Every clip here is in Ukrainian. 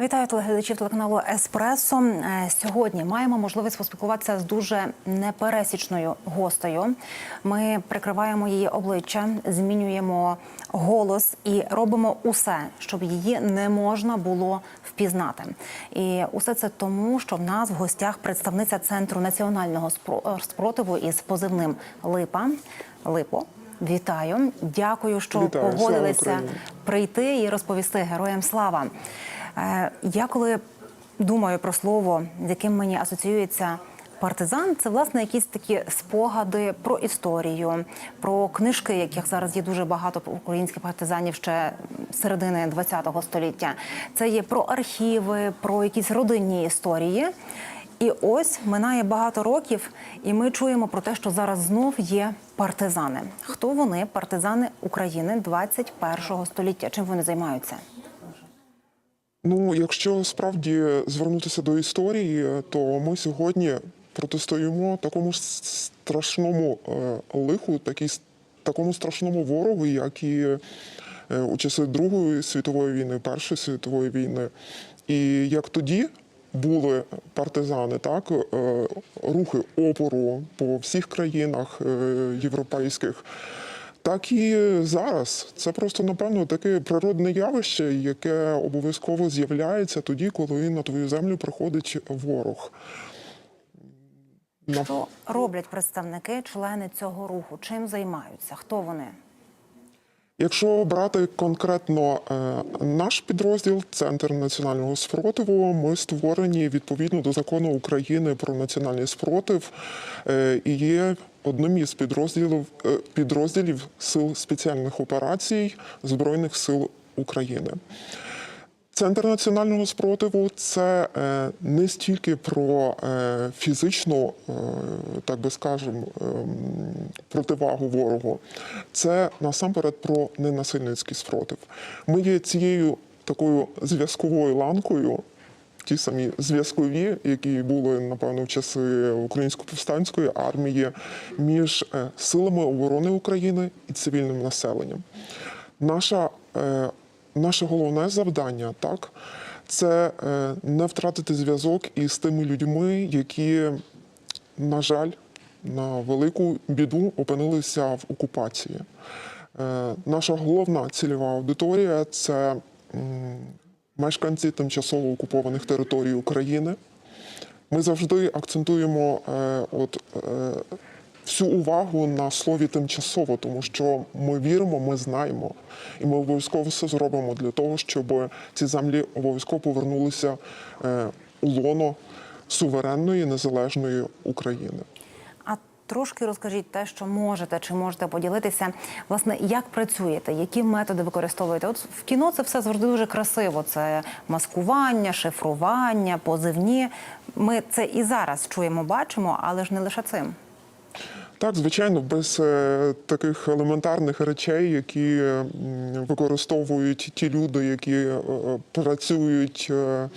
Вітаю телеглядачів телеканалу Еспресо. Е, Сьогодні маємо можливість поспілкуватися з дуже непересічною гостею. Ми прикриваємо її обличчя, змінюємо голос і робимо усе, щоб її не можна було впізнати. І усе це тому, що в нас в гостях представниця центру національного спро- спротиву із позивним Липа. Липо. Вітаю, дякую, що Вітаю. Погодилися прийти і розповісти героям слава. Е, Я коли думаю про слово, з яким мені асоціюється партизан, це власне якісь такі спогади про історію, про книжки, яких зараз є дуже багато українських партизанів ще середини ХХ століття. Це є про архіви, про якісь родинні історії. І ось минає багато років, і ми чуємо про те, що зараз знов є партизани. Хто вони? Партизани України 21 століття. Чим вони займаються? Ну, якщо справді звернутися до історії, то ми сьогодні протистоїмо такому с- страшному е, лиху, такій, такому страшному ворогу, як і е, у часи Другої світової війни, Першої світової війни. І як тоді були партизани, так е, рухи опору по всіх країнах європейських. Так і зараз. Це просто, напевно, таке природне явище, яке обов'язково з'являється тоді, коли на твою землю приходить ворог. Що роблять представники, члени цього руху? Чим займаються? Хто вони? Якщо брати конкретно е, наш підрозділ, Центр національного спротиву, ми створені відповідно до закону України про національний спротив е, і є одним із підрозділів е, підрозділів сил спеціальних операцій Збройних сил України. Центр національного спротиву це е, не стільки про е, фізичну, так би скажемо, ем, противагу ворогу, це насамперед про ненасильницький спротив. Ми є цією такою зв'язковою ланкою. Ті самі зв'язкові, які були напевно в часи української повстанської армії, між е, силами оборони України і цивільним населенням. Наша е, наше головне завдання так це е, не втратити зв'язок із тими людьми, які, на жаль, на велику біду опинилися в окупації. Наша головна цільова аудиторія це мешканці тимчасово окупованих територій України. Ми завжди акцентуємо е, от, е, всю увагу на слові тимчасово, тому що ми віримо, ми знаємо, і ми обов'язково все зробимо для того, щоб ці землі обов'язково повернулися е, у лоно суверенної незалежної України. Трошки розкажіть те, що можете, чи можете поділитися, власне, як працюєте, які методи використовуєте? От в кіно це все завжди дуже красиво. Це маскування, шифрування, позивні. Ми це і зараз чуємо, бачимо, але ж не лише цим. Так, звичайно, без е, таких елементарних речей, які використовують ті люди, які е, е, працюють е, е,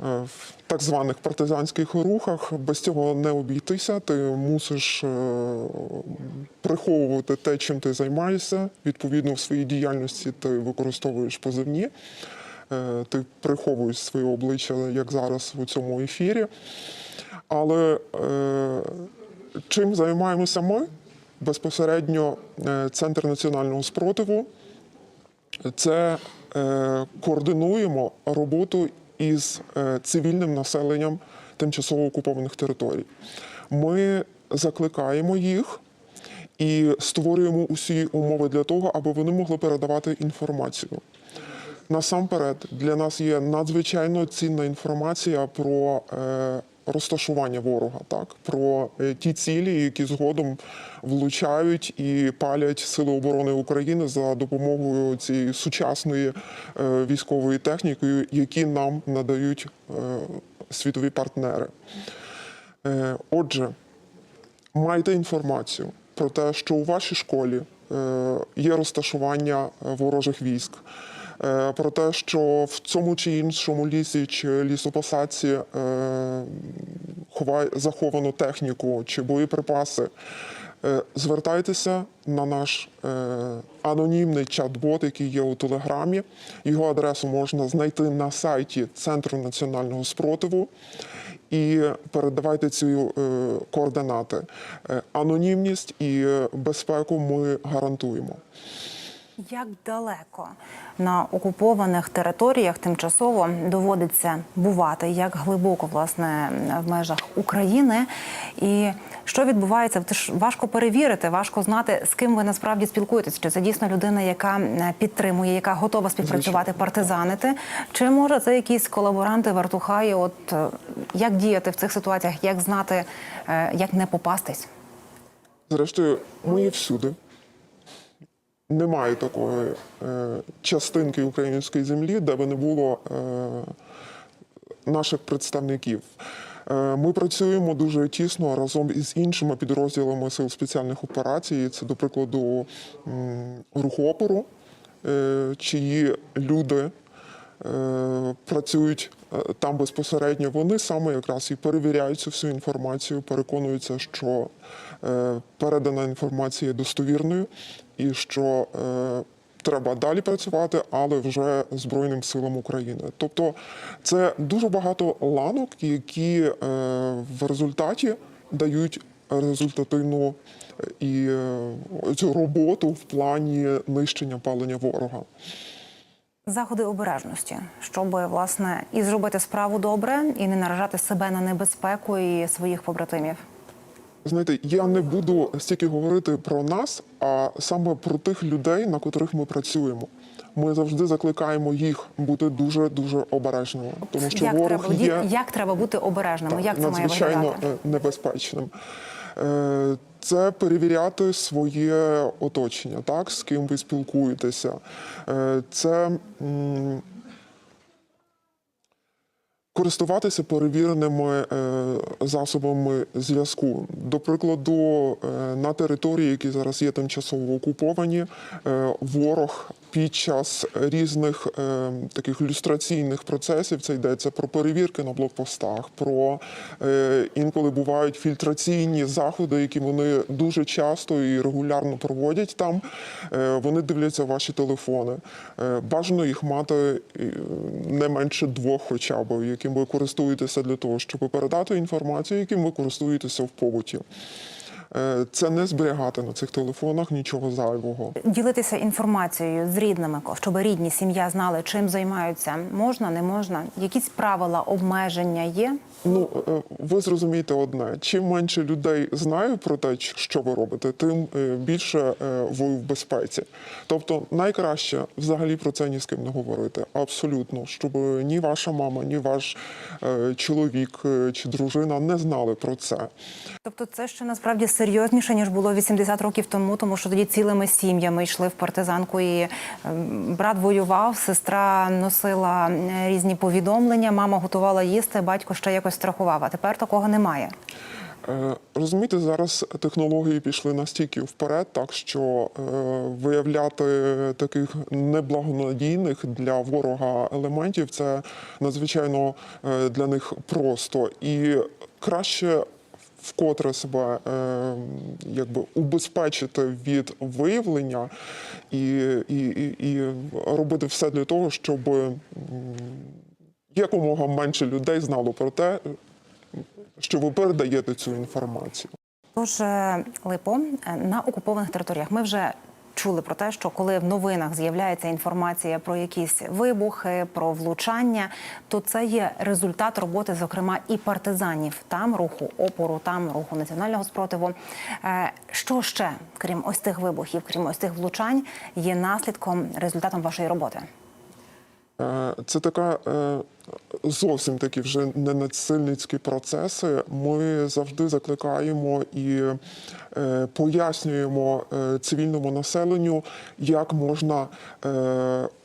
в так званих партизанських рухах, без цього не обійтися. Ти мусиш е, приховувати те, чим ти займаєшся. Відповідно, в своїй діяльності ти використовуєш позивні. Е, Ти приховуєш своє обличчя, як зараз у цьому ефірі. Але е, чим займаємося ми? Безпосередньо е, Центр національного спротиву. Це е, координуємо роботу із е, цивільним населенням тимчасово окупованих територій. Ми закликаємо їх і створюємо усі умови для того, аби вони могли передавати інформацію. Насамперед, для нас є надзвичайно цінна інформація про е, розташування ворога, так про е, ті цілі, які згодом влучають і палять сили оборони України за допомогою цієї сучасної е, військової техніки, які нам надають е, світові партнери. Отже, майте інформацію про те, що у вашій школі є розташування ворожих військ, про те, що в цьому чи іншому лісі чи лісопосадці е, заховану техніку чи боєприпаси. Е, Звертайтеся на наш е, анонімний чат-бот, який є у Телеграмі. Його адресу можна знайти на сайті Центру національного спротиву. І передавайте ці е, координати. Е, Анонімність і е, безпеку ми гарантуємо. Як далеко на окупованих територіях тимчасово доводиться бувати, як глибоко власне в межах України, і що відбувається? Це ж важко перевірити, важко знати, з ким ви насправді спілкуєтесь. Чи це дійсно людина, яка е, підтримує, яка готова співпрацювати, партизанити, чи може це якісь колаборанти, вартухаї? От е, як діяти в цих ситуаціях, як знати, е, як не попастись? Зрештою, ми є всюди. Немає такої е, частинки української землі, де би не було е, наших представників. Е, Ми працюємо дуже тісно разом із іншими підрозділами сил спеціальних операцій. Це, до прикладу, м, рух опору, чиї люди працюють там безпосередньо. Вони саме якраз і перевіряють цю всю інформацію, переконуються, що передана інформація достовірною і що е, треба далі працювати, але вже Збройним силам України. Тобто це дуже багато ланок, які е, в результаті дають результативну е, і цю роботу в плані нищення палення ворога. Заходи обережності, щоб власне і зробити справу добре, і не наражати себе на небезпеку і своїх побратимів. Знаєте, я не буду стільки говорити про нас, а саме про тих людей, на котрих ми працюємо. Ми завжди закликаємо їх бути дуже дуже обережними, тому що як ворог треба є як треба бути обережними? як це має виглядати? е, небезпечним. Е, Це перевіряти своє оточення, так з ким ви спілкуєтеся. Е, Це користуватися перевіреними е, засобами зв'язку. До прикладу, е, на території, які зараз є тимчасово окуповані, е, ворог під час різних е, таких люстраційних процесів це йдеться про перевірки на блокпостах, про е, інколи бувають фільтраційні заходи, які вони дуже часто і регулярно проводять там. Е, вони дивляться ваші телефони. Е, бажано їх мати е, не менше двох, хоча б, яким ви користуєтеся для того, щоб передати інформацію, яким ви користуєтеся в побуті. Е, Це не зберігати на цих телефонах нічого зайвого. Ділитися інформацією з рідними, щоб рідні сім'я знали, чим займаються. Можна, не можна. Якісь правила обмеження є. Ну, е, ви зрозумієте одне: чим менше людей знає про те, що ви робите, тим е, більше ви в безпеці. Тобто, найкраще взагалі про це ні з ким не говорити. Абсолютно, щоб ні ваша мама, ні ваш чоловік чи дружина не знали про це. Тобто, це ще насправді серйозніше ніж було 80 років тому, тому що тоді цілими сім'ями йшли в партизанку. І ем, брат воював, сестра носила е, різні повідомлення, мама готувала їсти, батько ще якось страхував. А тепер такого немає. Е, Розумієте, зараз технології пішли настільки вперед, так що е, виявляти таких неблагонадійних для ворога елементів це надзвичайно для них просто і краще. Вкотре себе е, якби убезпечити від виявлення і, і, і, і робити все для того, щоб якомога менше людей знало про те, що ви передаєте цю інформацію. Тож, е, Липо, е, на окупованих територіях ми вже чули про те, що коли в новинах з'являється інформація про якісь вибухи, про влучання, то це є результат роботи, зокрема, і партизанів там руху опору, там руху національного спротиву. Е, Що ще, крім ось тих вибухів, крім ось тих влучань, є наслідком результатом вашої роботи? Е, Це така е, зовсім такі вже не надсильницькі процеси. Ми завжди закликаємо і е, пояснюємо цивільному населенню, як можна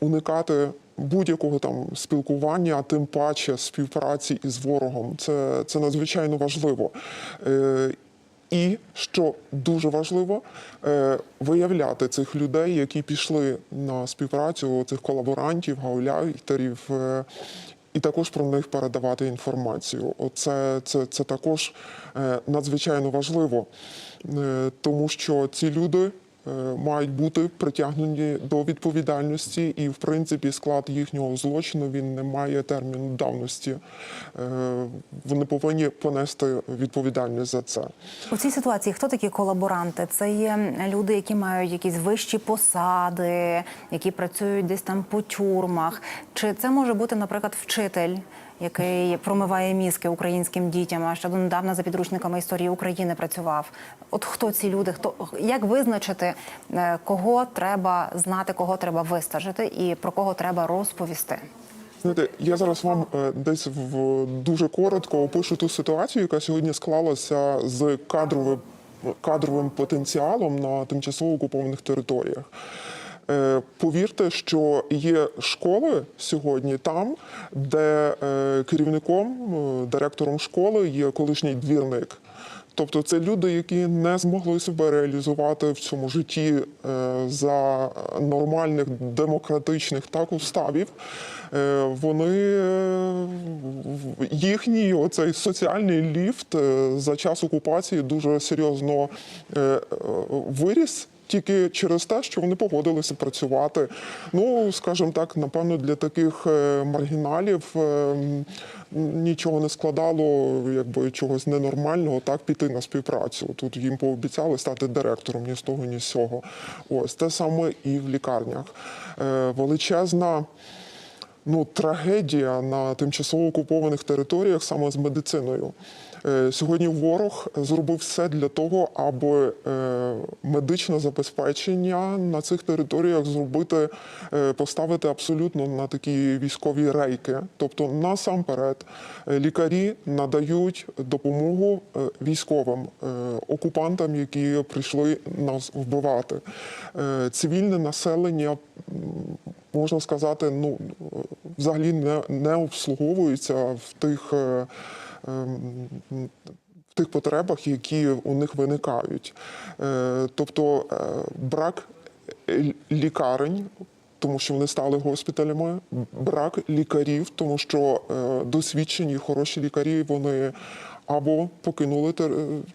уникати. Будь-якого там спілкування, а тим паче співпраці із ворогом, це, це надзвичайно важливо. І що дуже важливо, е, виявляти цих людей, які пішли на співпрацю, цих колаборантів, гауляйтерів, е, і також про них передавати інформацію. Оце це, це також е, надзвичайно важливо, тому що ці люди. Е, Мають бути притягнені до відповідальності, і в принципі склад їхнього злочину він не має терміну давності. Е, Вони повинні понести відповідальність за це. У цій ситуації хто такі колаборанти? Це є люди, які мають якісь вищі посади, які працюють десь там по тюрмах. Чи це може бути, наприклад, вчитель, який промиває мізки українським дітям, а ще донедавна за підручниками історії України працював? От хто ці люди? Хто як визначити, е, кого треба знати, кого треба вистажити і про кого треба розповісти? Знаєте, я зараз вам е, десь в дуже коротко опишу ту ситуацію, яка сьогодні склалася з кадровим кадровим потенціалом на тимчасово окупованих територіях. Е, Повірте, що є школи сьогодні там, де е, керівником, е, директором школи є колишній двірник. Тобто це люди, які не змогли себе реалізувати в цьому житті за нормальних демократичних так уставів. Вони їхній оцей соціальний ліфт за час окупації дуже серйозно виріс. Тільки через те, що вони погодилися працювати. Ну, скажімо так, напевно, для таких е, маргіналів е, нічого не складало, якби чогось ненормального, так піти на співпрацю. Тут їм пообіцяли стати директором ні з того, ні з цього. Ось те саме і в лікарнях. Е, Величезна ну, трагедія на тимчасово окупованих територіях саме з медициною. Е, Сьогодні ворог зробив все для того, аби е, медичне забезпечення на цих територіях зробити, е, поставити абсолютно на такі військові рейки. Тобто, насамперед, лікарі надають допомогу військовим окупантам, які прийшли нас вбивати. Цивільне населення можна сказати, ну взагалі не, не обслуговуються в тих. Ем, В тих потребах, які у них виникають. Е, Тобто е, брак лікарень, тому що вони стали госпіталями, брак лікарів, тому що е, досвідчені хороші лікарі вони або покинули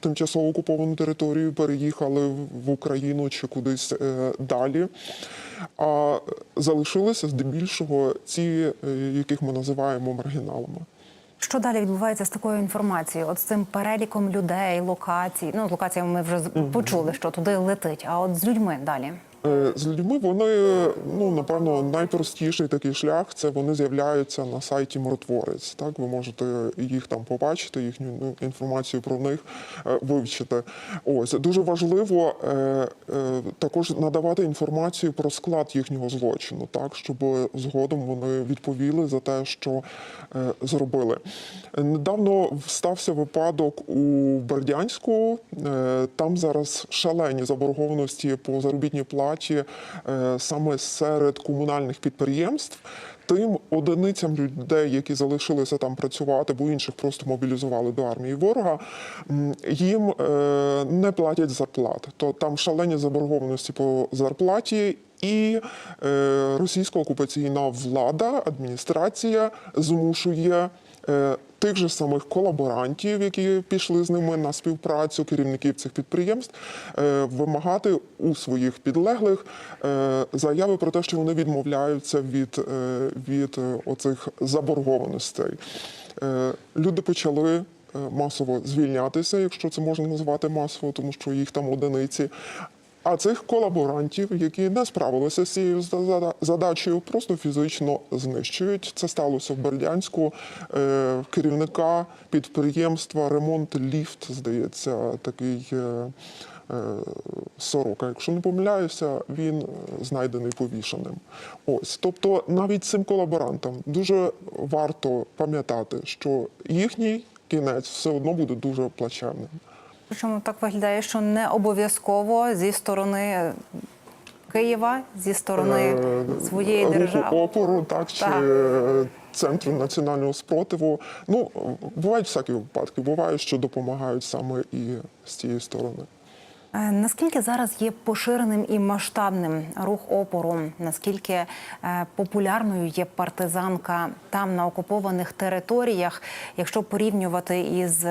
тимчасово окуповану територію, переїхали в Україну чи кудись далі. А залишилися здебільшого е, яких ми називаємо маргіналами. Що далі відбувається з такою інформацією? От з цим переліком людей, локацій. Ну, з локаціями ми вже почули, що туди летить. А от з людьми далі. Е, З людьми вони, ну напевно, найпростіший такий шлях це вони з'являються на сайті Миротворець. Так, ви можете їх там побачити, їхню ну, інформацію про них е, вивчити. Ось дуже важливо е, також надавати інформацію про склад їхнього злочину, так щоб згодом вони відповіли за те, що зробили. Недавно стався випадок у Бердянську. Там зараз шалені заборгованості по заробітній платі е, саме серед комунальних підприємств. Тим одиницям людей, які залишилися там працювати, бо інших просто мобілізували до армії ворога, їм е, не платять зарплат. То там шалені заборгованості по зарплаті. І е, російська окупаційна влада, адміністрація змушує тих же самих колаборантів, які пішли з ними на співпрацю, керівників цих підприємств, е, вимагати у своїх підлеглих е, заяви про те, що вони відмовляються від, е, від е, оцих заборгованостей. Е, Люди почали. е, Масово звільнятися, якщо це можна назвати масово, тому що їх там одиниці. А цих колаборантів, які не справилися з цією задачею, просто фізично знищують. Це сталося в Бердянську. Е, Керівника підприємства ремонт ліфт, здається, такий. е, е, Сорока, якщо не помиляюся, він знайдений повішеним. Ось, тобто, навіть цим колаборантам дуже варто пам'ятати, що їхній кінець все одно буде дуже плачевним. Причому так виглядає, що не обов'язково зі сторони Києва, зі сторони Е, своєї держави. опору, так чи Так. е, центру національного спротиву. Ну бувають всякі випадки. Буває, що допомагають саме і з цієї сторони. Е, Наскільки зараз є поширеним і масштабним рух опору? Наскільки е, популярною є партизанка там на окупованих територіях, якщо порівнювати із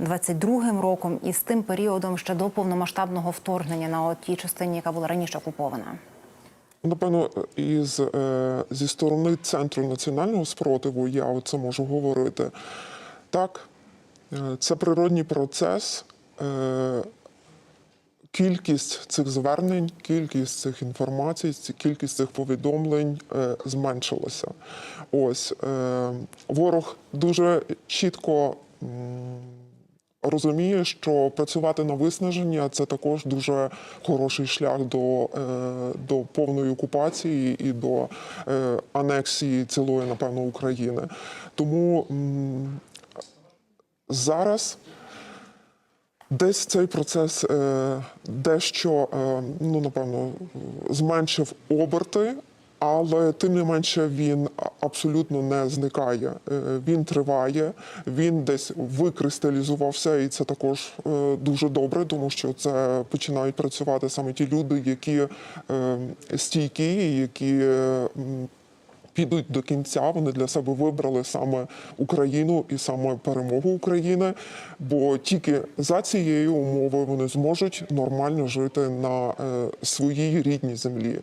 22-м роком і з тим періодом ще до повномасштабного вторгнення на тій частині, яка була раніше окупована? Напевно, із е, зі сторони центру національного спротиву я оце можу говорити. Так, це природній процес. Кількість цих звернень, кількість цих інформацій, кількість цих повідомлень е, зменшилася. Ось е, ворог дуже чітко. розуміє, що працювати на виснаження це також дуже хороший шлях до, е, до повної окупації і до анексії цілої, напевно, України. Тому зараз. Десь цей процес е, дещо, е, ну напевно, зменшив оберти, але тим не менше він абсолютно не зникає. Е, він триває, він десь викристалізувався, і це також дуже добре, тому що це починають працювати саме ті люди, які стійкі, які. Підуть до кінця. Вони для себе вибрали саме Україну і саме перемогу України. Бо тільки за цією умовою вони зможуть нормально жити на е, своїй рідній землі.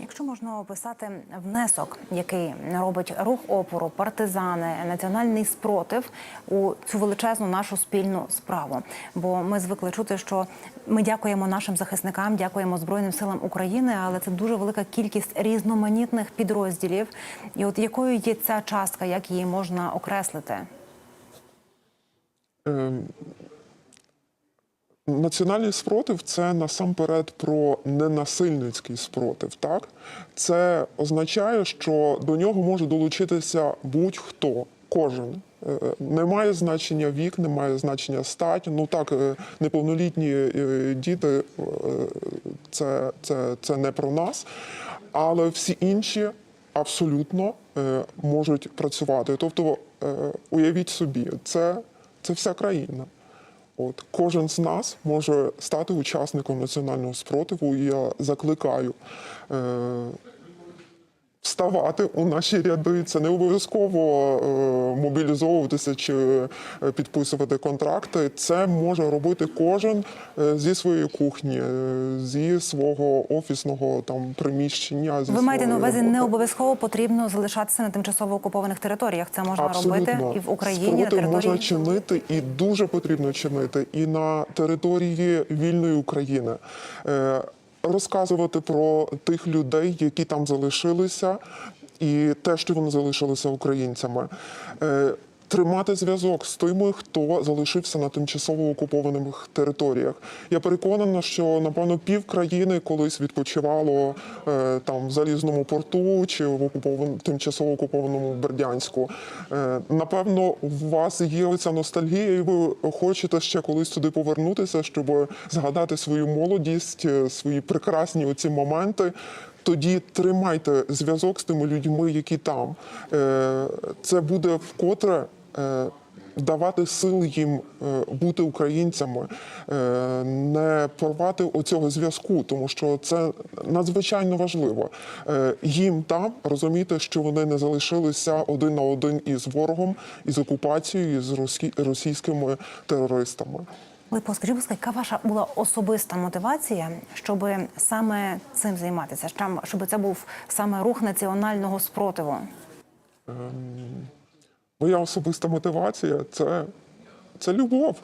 Якщо можна описати внесок, який робить рух опору, партизани, національний спротив у цю величезну нашу спільну справу. Бо ми звикли чути, що ми дякуємо нашим захисникам, дякуємо Збройним силам України, але це дуже велика кількість різноманітних підрозділів. І от якою є ця частка, як її можна окреслити? Національний спротив це насамперед про ненасильницький спротив. Так це означає, що до нього може долучитися будь-хто, кожен. Е, Не має значення вік, не має значення стать. Ну так, е, неповнолітні е, діти е, це, це, це не про нас, але всі інші абсолютно е, можуть працювати. Тобто, е, уявіть собі, це, це вся країна. От кожен з нас може стати учасником національного спротиву. І я закликаю е, вставати у наші ряди. Це не обов'язково е, мобілізовуватися чи е, підписувати контракти. Це може робити кожен е, зі своєї кухні, е, зі свого офісного там приміщення. Зі Ви маєте на увазі, не обов'язково потрібно залишатися на тимчасово окупованих територіях. Це можна робити і в Україні на території. можна чинити і дуже потрібно чинити і на території вільної України. Е, Розказувати про тих людей, які там залишилися, і те, що вони залишилися українцями. Тримати зв'язок з тими, хто залишився на тимчасово окупованих територіях. Я переконана, що напевно пів країни колись відпочивало е, там в залізному порту чи в окупован... тимчасово окупованому Бердянську. Е, напевно, у вас є оця ностальгія, і ви хочете ще колись туди повернутися, щоб згадати свою молодість, е, свої прекрасні оці моменти. Тоді тримайте зв'язок з тими людьми, які там. Це буде вкотре давати сил їм е, бути українцями, е, не порвати оцього зв'язку, тому що це надзвичайно важливо. Е, Їм там розуміти, що вони не залишилися один на один із ворогом, із окупацією, із російськими терористами. Липо, скажіть, будь ласка, яка ваша була особиста мотивація, щоб саме цим займатися? Щоб це був саме рух національного спротиву? Моя особиста мотивація це, це любов.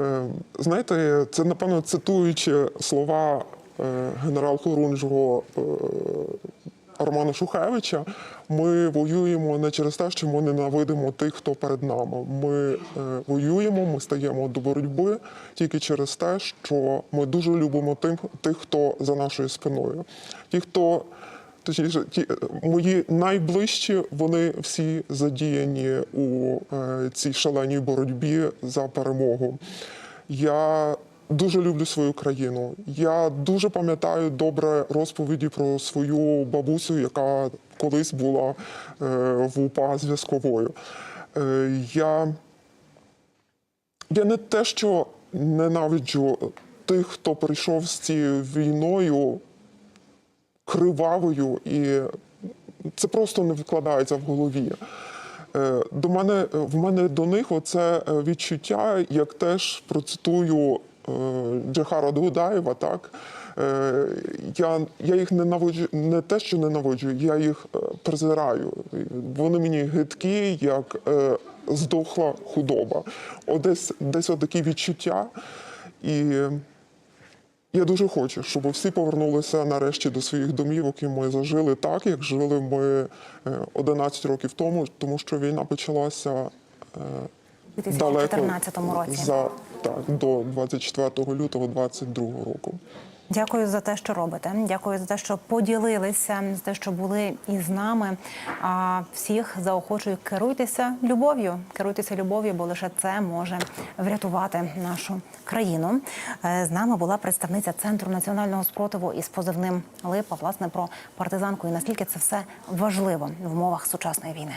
Е, Знаєте, це, напевно, цитуючи слова е, генерал-хорунжого е, Романа Шухевича, ми воюємо не через те, що ми ненавидимо тих, хто перед нами. Ми воюємо, ми стаємо до боротьби тільки через те, що ми дуже любимо тих, хто за нашою спиною. Ті, хто Точніше, ті е, мої найближчі, вони всі задіяні у е, цій шаленій боротьбі за перемогу. Я дуже люблю свою країну. Я дуже пам'ятаю добре розповіді про свою бабусю, яка колись була е, в УПА зв'язковою. Я я не те, що ненавиджу тих, хто прийшов з цією війною кривавою, і це просто не вкладається в голові. Е, До мене в мене до них оце е, відчуття, як теж процитую е, Джахара Дудаєва, так. Е, Я, я їх ненавиджу, не те, що ненавиджу, я їх е, презираю. Вони мені гидкі, як е, здохла худоба. О, десь, десь отакі відчуття. І я дуже хочу, щоб всі повернулися нарешті до своїх домівок, і ми зажили так, як жили ми е, 11 років тому, тому що війна почалася далеко 2014 році. за так до 24 лютого 2022 року. Дякую за те, що робите. Дякую за те, що поділилися, за те, що були із нами. А всіх заохочую, керуйтеся любов'ю. Керуйтеся любов'ю, бо лише це може врятувати нашу країну. Е, З нами була представниця центру національного спротиву із позивним Липа, власне, про партизанку і наскільки це все важливо в умовах сучасної війни.